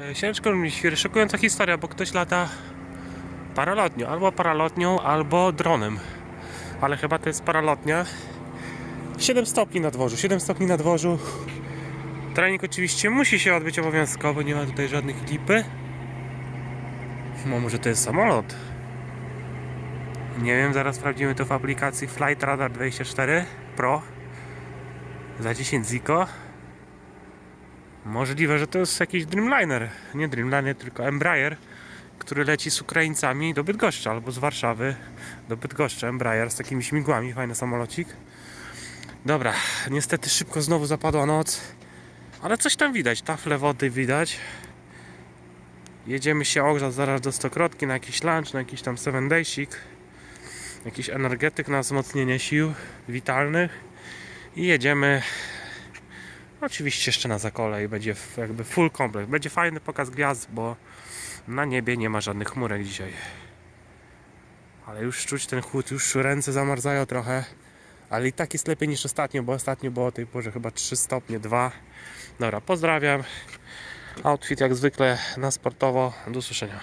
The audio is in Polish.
E, Siareczko mi świry, szokująca historia, bo ktoś lata paralotnią, albo paralotnią, albo dronem. Ale chyba to jest paralotnia. 7 stopni na dworzu, 7 stopni na dworzu. Trening oczywiście musi się odbyć obowiązkowo, nie ma tutaj żadnych lipy. No może to jest samolot. Nie wiem, zaraz sprawdzimy to w aplikacji Flight Radar 24 Pro za 10 ziko. Możliwe, że to jest jakiś Dreamliner. Nie Dreamliner, tylko Embraer, który leci z Ukraińcami do Bydgoszczy albo z Warszawy do Bydgoszczy. Embraer z takimi śmigłami, fajny samolocik. Dobra, niestety szybko znowu zapadła noc, ale coś tam widać, tafle wody widać. Jedziemy się ogrzać zaraz do Stokrotki na jakiś lunch, na jakiś tam 7 daysik. Jakiś energetyk na wzmocnienie sił witalnych. I jedziemy oczywiście jeszcze na zakole i będzie jakby full komplet. Będzie fajny pokaz gwiazd, bo na niebie nie ma żadnych chmurek dzisiaj. Ale już czuć ten chłód, już ręce zamarzają trochę. Ale i tak jest lepiej niż ostatnio, bo ostatnio było o tej porze chyba 3 stopnie, 2. Dobra, pozdrawiam. Outfit jak zwykle na sportowo. Do usłyszenia.